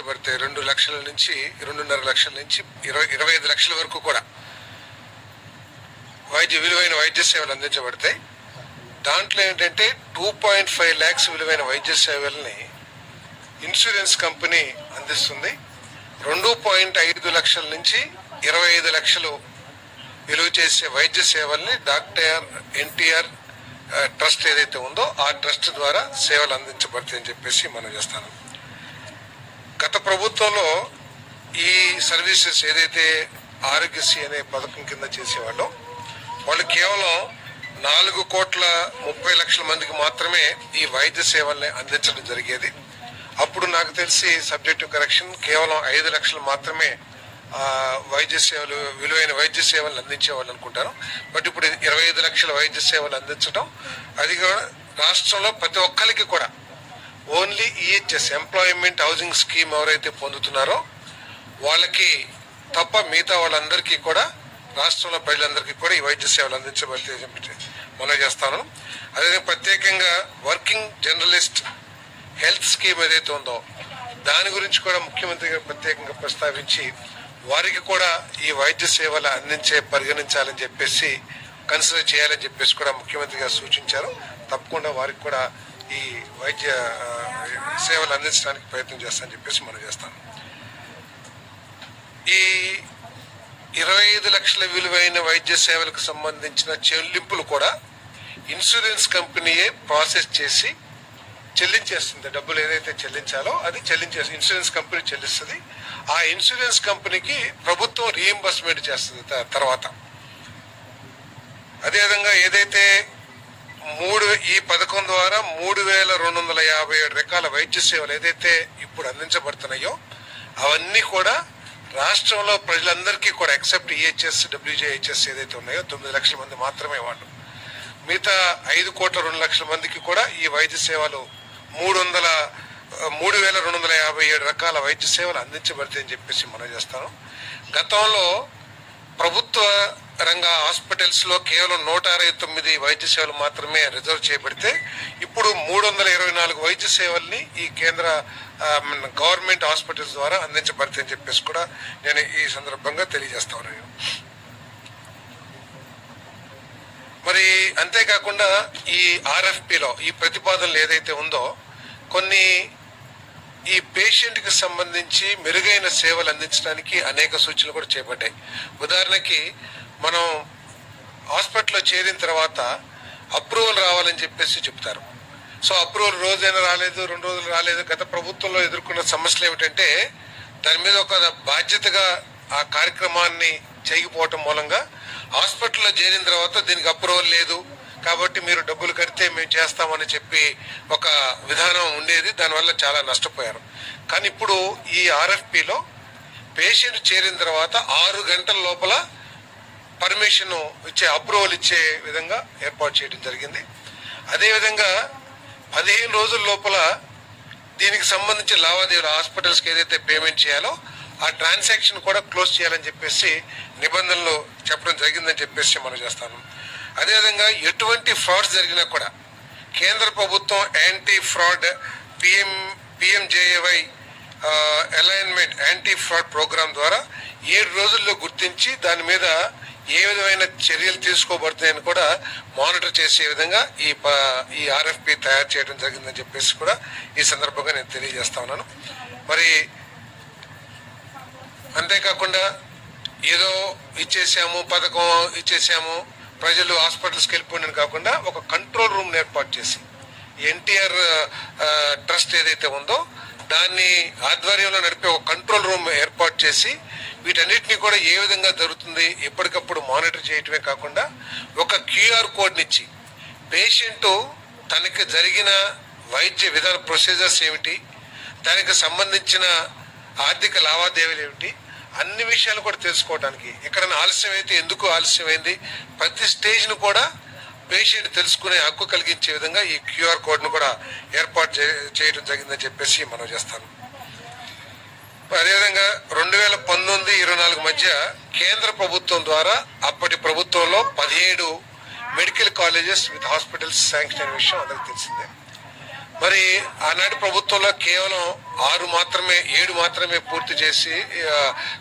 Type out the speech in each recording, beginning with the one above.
అందించబడతాయి రెండు లక్షల నుంచి రెండున్నర లక్షల నుంచి ఇరవై ఇరవై ఐదు లక్షల వరకు కూడా వైద్య విలువైన వైద్య సేవలు అందించబడతాయి. దాంట్లో ఏంటంటే టూ పాయింట్ ఫైవ్ ల్యాక్స్ విలువైన వైద్య సేవల్ని ఇన్సూరెన్స్ కంపెనీ అందిస్తుంది. రెండు పాయింట్ ఐదు లక్షల నుంచి ఇరవై ఐదు లక్షలు విలువ చేసే వైద్య సేవల్ని డాక్టర్ ఎన్టీఆర్ ట్రస్ట్ ఏదైతే ఉందో ఆ ట్రస్ట్ ద్వారా సేవలు అందించబడతాయని చెప్పేసి మనం చేస్తాను. గత ప్రభుత్వంలో ఈ సర్వీసెస్ ఏదైతే ఆరోగ్యశ్రీ అనే పథకం కింద చేసేవాళ్ళో వాళ్ళు కేవలం నాలుగు కోట్ల ముప్పై లక్షల మందికి మాత్రమే ఈ వైద్య సేవల్ని అందించడం జరిగేది. అప్పుడు నాకు తెలిసి సబ్జెక్టివ్ కరెక్షన్ కేవలం ఐదు లక్షలు మాత్రమే వైద్య సేవలు విలువైన వైద్య సేవలు అందించేవాళ్ళు అనుకుంటాను. బట్ ఇప్పుడు ఇరవై ఐదు లక్షల వైద్య సేవలు అందించడం అది కూడా రాష్ట్రంలో ప్రతి ఒక్కరికి కూడా only EHS employment housing scheme ఎవరైతే పొందుతున్నారో వాళ్ళకి తప్ప మిగతా వాళ్ళందరికీ కూడా రాష్ట్రంలో ప్రజలందరికీ కూడా ఈ వైద్య సేవలు అందించబడి మనం చేస్తాను. అదే ప్రత్యేకంగా వర్కింగ్ జర్నలిస్ట్ హెల్త్ స్కీమ్ ఏదైతే ఉందో దాని గురించి కూడా ముఖ్యమంత్రి గారు ప్రత్యేకంగా ప్రస్తావించి వారికి కూడా ఈ వైద్య సేవలు అందించే పరిగణించాలని చెప్పేసి కన్సిడర్ చేయాలని చెప్పేసి కూడా ముఖ్యమంత్రి గారు సూచించారు. తప్పకుండా వారికి కూడా ఈ వైద్య సేవలు అందించడానికి ప్రయత్నం చేస్తానని చెప్పేసి మనం చేస్తాను. ఈ ఇరవై ఐదు లక్షల విలువైన వైద్య సేవలకు సంబంధించిన చెల్లింపులు కూడా ఇన్సూరెన్స్ కంపెనీయే ప్రాసెస్ చేసి చెల్లించేస్తుంది. డబ్బులు ఏదైతే చెల్లించాలో అది చెల్లించే ఇన్సూరెన్స్ కంపెనీ చెల్లిస్తుంది. ఆ ఇన్సూరెన్స్ కంపెనీకి ప్రభుత్వం రీఎంబర్స్మెంట్ చేస్తుంది తర్వాత. అదేవిధంగా ఏదైతే మూడు ఈ పథకం ద్వారా మూడు వేల రెండు వందల యాభై ఏడు రకాల వైద్య సేవలు ఏదైతే ఇప్పుడు అందించబడుతున్నాయో అవన్నీ కూడా రాష్ట్రంలో ప్రజలందరికీ కూడా ఎక్సెప్ట్ ఈహెచ్ఎస్ డబ్ల్యూజేహెచ్ఎస్ ఏదైతే ఉన్నాయో తొమ్మిది లక్షల మంది మాత్రమే వాళ్ళు. మిగతా ఐదు కోట్ల రెండు లక్షల మందికి కూడా ఈ వైద్య సేవలు మూడు వందల మూడు వేల రెండు వందల యాభై ఏడు రకాల వైద్య సేవలు అందించబడతాయని చెప్పేసి మనం చేస్తాను. గతంలో ప్రభుత్వ రంగ హాస్పిటల్స్లో కేవలం నూట అరవై తొమ్మిది వైద్య సేవలు మాత్రమే రిజర్వ్ చేయబడితే ఇప్పుడు మూడు వందల ఇరవై నాలుగు వైద్య సేవల్ని ఈ కేంద్ర గవర్నమెంట్ హాస్పిటల్స్ ద్వారా అందించబడతాయని చెప్పేసి కూడా నేను ఈ సందర్భంగా తెలియజేస్తా ఉన్నాను. మరి అంతేకాకుండా ఈ ఆర్ఎఫ్పిలో ఈ ప్రతిపాదనలు ఏదైతే ఉందో కొన్ని ఈ పేషెంట్కి సంబంధించి మెరుగైన సేవలు అందించడానికి అనేక సూచనలు కూడా చేపట్టాయి. ఉదాహరణకి మనం హాస్పిటల్లో చేరిన తర్వాత అప్రూవల్ రావాలని చెప్పేసి చెప్తారు. సో అప్రూవల్ రోజైనా రాలేదు రెండు రోజులు రాలేదు గత ప్రభుత్వంలో ఎదుర్కొన్న సమస్యలు ఏమిటంటే దాని మీద ఒక బాధ్యతగా ఆ కార్యక్రమాన్ని చేయకపోవటం మూలంగా హాస్పిటల్లో చేరిన తర్వాత దీనికి అప్రూవల్ లేదు కాబట్టి మీరు డబ్బులు కడితే మేము చేస్తామని చెప్పి ఒక విధానం ఉండేది దానివల్ల చాలా నష్టపోయారు. కానీ ఇప్పుడు ఈ ఆర్ఎఫ్పిలో పేషెంట్ చేరిన తర్వాత ఆరు గంటల లోపల పర్మిషన్ ఇచ్చే అప్రూవల్ ఇచ్చే విధంగా ఏర్పాటు చేయడం జరిగింది. అదేవిధంగా పదిహేను రోజుల లోపల దీనికి సంబంధించి లావాదేవీలు హాస్పిటల్స్కి ఏదైతే పేమెంట్ చేయాలో ఆ ట్రాన్సాక్షన్ కూడా క్లోజ్ చేయాలని చెప్పేసి నిబంధనలు చెప్పడం జరిగిందని చెప్పేసి మనం చేస్తాను. అదేవిధంగా ఎటువంటి ఫ్రాడ్స్ జరిగినా కూడా కేంద్ర ప్రభుత్వం anti fraud PM PMJAY alignment anti fraud programme ద్వారా ఏడు రోజుల్లో గుర్తించి దాని మీద ఏ విధమైన చర్యలు తీసుకోబడుతున్నాయని కూడా మానిటర్ చేసే విధంగా ఈ ఈ ఆర్ఎఫ్పి తయారు చేయడం జరిగిందని చెప్పేసి కూడా ఈ సందర్భంగా నేను తెలియజేస్తా ఉన్నాను. మరి అంతేకాకుండా ఏదో ఇచ్చేసాము పథకం ఇచ్చేసాము ప్రజలు హాస్పిటల్స్కి వెళ్ళిపోయిన కాకుండా ఒక కంట్రోల్ రూమ్ ఏర్పాటు చేసి ఎన్టీఆర్ ట్రస్ట్ ఏదైతే ఉందో దాన్ని ఆధ్వర్యంలో నడిపే ఒక కంట్రోల్ రూమ్ ఏర్పాటు చేసి వీటన్నిటిని కూడా ఏ విధంగా జరుగుతుంది ఎప్పటికప్పుడు మానిటర్ చేయటమే కాకుండా ఒక క్యూఆర్ కోడ్నిచ్చి పేషెంట్ తనకి జరిగిన వైద్య విధాన ప్రొసీజర్స్ ఏమిటి దానికి సంబంధించిన ఆర్థిక లావాదేవీలు ఏమిటి అన్ని విషయాలు కూడా తెలుసుకోవడానికి ఎక్కడైనా ఆలస్యం అయితే ఎందుకు ఆలస్యమైంది? ప్రతి స్టేజ్ను కూడా పేషెంట్ తెలుసుకునే హక్కు కలిగించే విధంగా ఈ క్యూఆర్ కోడ్ను కూడా ఏర్పాటు చేయడం జరిగిందని చెప్పేసి మనం చేస్తాను. అదేవిధంగా రెండు వేల పంతొమ్మిది ఇరవై నాలుగు మధ్య కేంద్ర ప్రభుత్వం ద్వారా అప్పటి ప్రభుత్వంలో పదిహేడు medical colleges with hospitals sanction విషయం అందరికి తెలిసిందే. మరి ఆనాటి ప్రభుత్వంలో కేవలం ఆరు మాత్రమే ఏడు మాత్రమే పూర్తి చేసి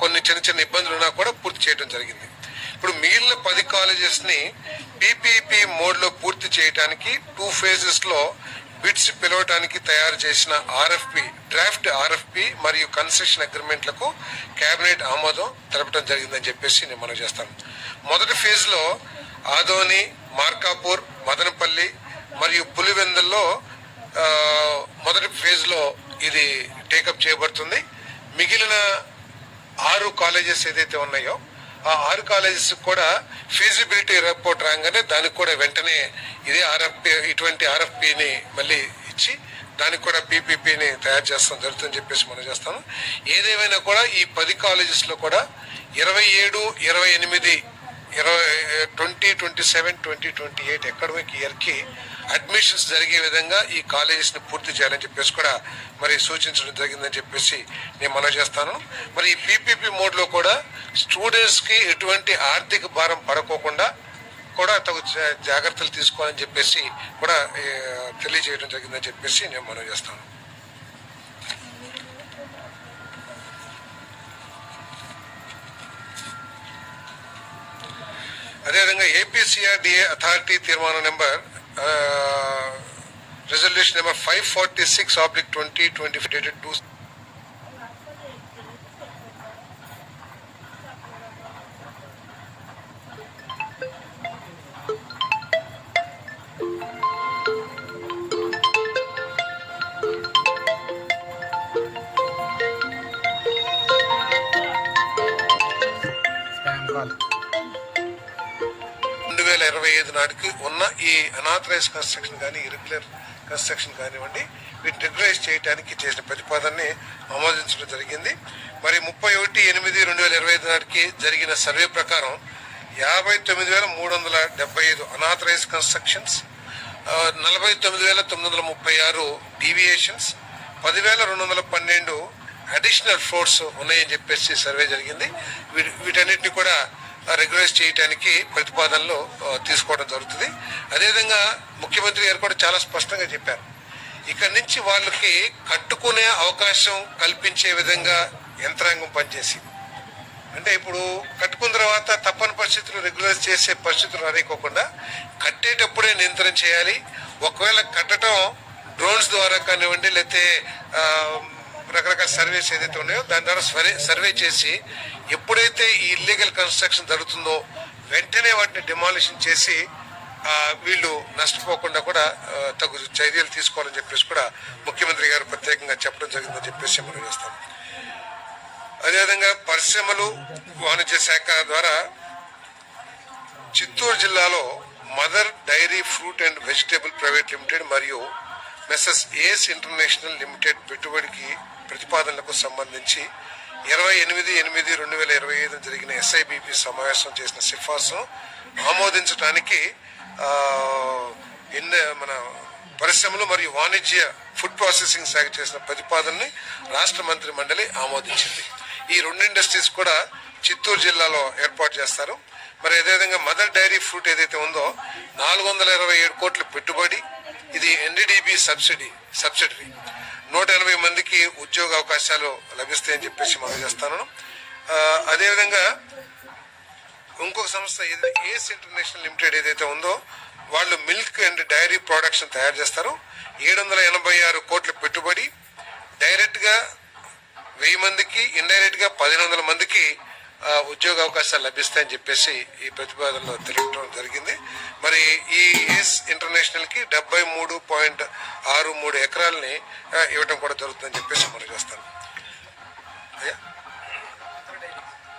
కొన్ని చిన్న చిన్న ఇబ్బందులు ఉన్నా కూడా పూర్తి చేయడం జరిగింది. ఇప్పుడు మిగిలిన పది కాలేజెస్ని పీపీపీ మోడ్లో పూర్తి చేయడానికి టూ ఫేజెస్లో బిడ్స్ పిలవటానికి తయారు చేసిన ఆర్ఎఫ్పి డ్రాఫ్ట్ ఆర్ఎఫ్పి మరియు కన్స్ట్రక్షన్ అగ్రిమెంట్లకు కేబినెట్ ఆమోదం తెలపడం జరిగిందని చెప్పేసి నేను మనం చేస్తాను. మొదటి ఫేజ్లో ఆదోని మార్కాపూర్ మదనపల్లి మరియు పులివెందుల్లో మొదటి ఫేజ్లో ఇది టేకప్ చేయబడుతుంది. మిగిలిన ఆరు కాలేజెస్ ఏదైతే ఉన్నాయో ఆ ఆరు కాలేజెస్ కూడా ఫీజిబిలిటీ రిపోర్ట్ రాగానే దానికి కూడా వెంటనే ఇదే ఆర్ఎఫ్పి ఇటువంటి ఆర్ఎఫ్పిని మళ్ళీ ఇచ్చి దానికి కూడా పీపీపీని తయారు చేస్తాం జరుగుతుందని చెప్పేసి మనం చేస్తాను ఏదేమైనా కూడా ఈ పది కాలేజెస్లో కూడా ఇరవై ఏడు ఇరవై ఎనిమిది ఇరవై twenty twenty seven twenty twenty eight academic ఇయర్కి అడ్మిషన్స్ జరిగే విధంగా ఈ కాలేజెస్ని పూర్తి చేయాలని చెప్పేసి కూడా మరి సూచించడం జరిగిందని చెప్పేసి నేను మనవి చేస్తాను. మరి ఈ పీపీపీ మోడ్లో కూడా స్టూడెంట్స్కి ఎటువంటి ఆర్థిక భారం పడకోకుండా కూడా తగు జా- జాగ్రత్తలు తీసుకోవాలని చెప్పేసి కూడా తెలియజేయడం జరిగిందని చెప్పేసి నేను మనవి చేస్తాను. అదేవిధంగా ఏపీసీఆర్డిఏ అథారిటీ తీర్మానం number resolution number five forty six oblique twenty twenty dated two spam call రెండు వేల ఇరవై ఐదు నాటికి ఉన్న ఈ అనాథరైజ్ కన్స్ట్రక్షన్ కానీ ఇరెగ్యులర్ కన్స్ట్రక్షన్ కానివ్వండి వీటిని రెగ్యులైజ్ చేయడానికి చేసిన ప్రతిపాదనని ఆమోదించడం జరిగింది. మరి ముప్పై ఒకటి ఎనిమిది రెండు వేల ఇరవై ఐదు నాటికి జరిగిన సర్వే ప్రకారం యాభై తొమ్మిది వేల మూడు వందల డెబ్బై ఐదు అనాథరైజ్ కన్స్ట్రక్షన్స్ నలభై తొమ్మిది వేల తొమ్మిది వందల ముప్పై ఆరు డీవియేషన్స్ పదివేల రెండు వందల పన్నెండు అడిషనల్ ఫ్లోర్స్ ఉన్నాయని చెప్పేసి సర్వే జరిగింది. వీటి వీటన్నిటిని కూడా రెగ్యులైజ్ చేయడానికి ప్రతిపాదనలు తీసుకోవడం జరుగుతుంది. అదేవిధంగా ముఖ్యమంత్రి గారు కూడా చాలా స్పష్టంగా చెప్పారు. ఇక్కడ నుంచి వాళ్ళకి కట్టుకునే అవకాశం కల్పించే విధంగా యంత్రాంగం పనిచేసింది. అంటే ఇప్పుడు కట్టుకున్న తర్వాత తప్పని పరిస్థితులు రెగ్యులైజ్ చేసే పరిస్థితులు అనేకోకుండా కట్టేటప్పుడే నియంత్రణ చేయాలి. ఒకవేళ కట్టడం డ్రోన్స్ ద్వారా కానివ్వండి లేకపోతే రకరకాల సర్వేస్ ఏదైతే ఉన్నాయో దాని ద్వారా సర్వే సర్వే చేసి ఎప్పుడైతే ఈ ఇల్లీగల్ కన్స్ట్రక్షన్ జరుగుతుందో వెంటనే వాటిని డిమాలిషన్ చేసి వీళ్ళు నష్టపోకుండా కూడా తగు చర్యలు తీసుకోవాలని చెప్పేసి కూడా ముఖ్యమంత్రి గారు ప్రత్యేకంగా చెప్పడం జరిగిందని చెప్పేసి మనం చేస్తాం. అదేవిధంగా పరిశ్రమలు వాణిజ్య శాఖ ద్వారా చిత్తూరు జిల్లాలో Mother Dairy fruit and vegetable private limited మరియు మెస్సెస్ ఏస్ ఇంటర్నేషనల్ లిమిటెడ్ పెట్టుబడికి ప్రతిపాదనలకు సంబంధించి ఇరవై ఎనిమిది ఎనిమిది రెండు వేల ఇరవై ఐదు జరిగిన ఎస్ఐబిపి సమావేశం చేసిన సిఫార్సును ఆమోదించడానికి ఆ, ఎన్న మన పరిశ్రమలు మరియు వాణిజ్య ఫుడ్ ప్రాసెసింగ్ శాఖ చేసిన ప్రతిపాదనని రాష్ట్ర మంత్రి మండలి ఆమోదించింది. ఈ రెండు ఇండస్ట్రీస్ కూడా చిత్తూరు జిల్లాలో ఏర్పాటు చేస్తారు. మరి అదేవిధంగా మదర్ డైరీ ఫ్రూట్ ఏదైతే ఉందో నాలుగు వందల ఇరవై ఏడు కోట్ల పెట్టుబడి ఇది ఎన్డీడీబీ సబ్సిడీ సబ్సిడరీ నూట ఎనభై మందికి ఉద్యోగ అవకాశాలు లభిస్తాయని చెప్పేసి మనం చేస్తాను. అదేవిధంగా ఇంకొక సంస్థ ఏస్ ఇంటర్నేషనల్ లిమిటెడ్ ఏదైతే ఉందో వాళ్ళు మిల్క్ అండ్ డైరీ ప్రొడక్షన్ తయారు చేస్తారు. ఏడు వందల ఎనభై ఆరు కోట్ల పెట్టుబడి. డైరెక్ట్గా వెయ్యి మందికి ఇండైరెక్ట్గా పదిహేను వందల మందికి ఉద్యోగ అవకాశాలు లభిస్తాయని చెప్పేసి ఈ ప్రతిపాదనలో తెలియడం జరిగింది. మరి ఈ ఏస్ ఇంటర్నేషనల్కి డెబ్బై మూడు పాయింట్ ఆరు మూడు ఎకరాలని ఇవ్వటం ఇవ్వడం కూడా జరుగుతుందని చెప్పేసి మనం చేస్తాను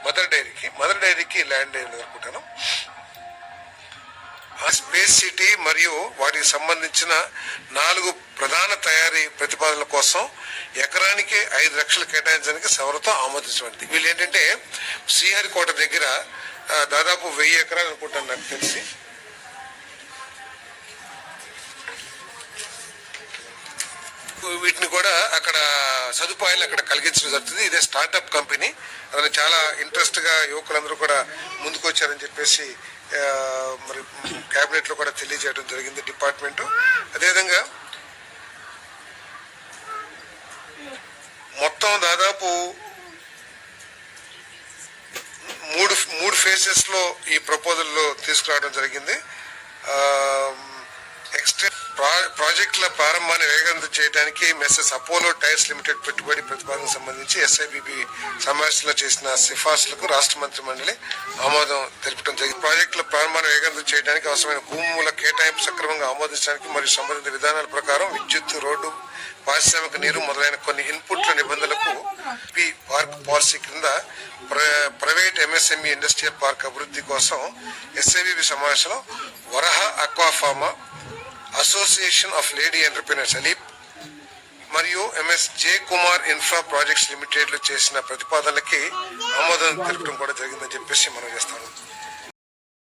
మదర్ డైరీకి మదర్ డైరీకి ల్యాండ్ అనుకుంటాను. ఆ స్పేస్ సిటీ మరియు వాటికి సంబంధించిన నాలుగు ప్రధాన తయారీ ప్రతిపాదనల కోసం ఎకరానికి ఐదు లక్షలు కేటాయించడానికి సవరతో ఆమోదించబడింది వీళ్ళు ఏంటంటే శ్రీహరికోట దగ్గర దాదాపు వెయ్యి ఎకరాలు అనుకుంటాను నాకు తెలిసి. వీటిని కూడా అక్కడ సదుపాయాలు అక్కడ కలిగించడం జరుగుతుంది. ఇదే స్టార్టప్ కంపెనీ. అతను చాలా ఇంట్రెస్ట్గా యువకులందరూ కూడా ముందుకు వచ్చారని చెప్పేసి మరి క్యాబినెట్లో కూడా తెలియజేయడం జరిగింది డిపార్ట్మెంటు. అదేవిధంగా మొత్తం దాదాపు మూడు మూడు ఫేజెస్లో ఈ ప్రపోజల్లో తీసుకురావడం జరిగింది. ఎక్స్ట్రా ప్రాజెక్టుల ప్రారంభాన్ని వేగవంతం చేయడానికి మెస్సెస్ అపోలో టైర్స్ లిమిటెడ్ పెట్టుబడి ప్రతిపాదనకు సంబంధించి ఎస్ఐబిబి సమావేశంలో చేసిన సిఫార్సులకు రాష్ట్ర మంత్రి మండలి ఆమోదం తెలుపడం జరిగింది. ప్రాజెక్టుల ప్రారంభాన్ని వేగవంతం చేయడానికి అవసరమైన భూముల కేటాయింపు సక్రమంగా ఆమోదించడానికి మరియు సంబంధిత విధానాల ప్రకారం విద్యుత్ రోడ్డు పారిశ్రామిక నీరు మొదలైన కొన్ని ఇన్పుట్ల నిబంధనలకు పి పార్క్ పాలసీ కింద ప్ర- ప్రైవేట్ ఎంఎస్ఎంఈ ఇండస్ట్రియల్ పార్క్ అభివృద్ధి కోసం ఎస్ఐబిబి సమావేశంలో Varaha Aquapharma association of lady entrepreneurs ALEAP మరియు MS J Kumar infra projects లిమిటెడ్లో చేసిన ప్రతిపాదనలకి ఆమోదం తెలపడం కూడా జరిగిందని చెప్పేసి మనం చేస్తాము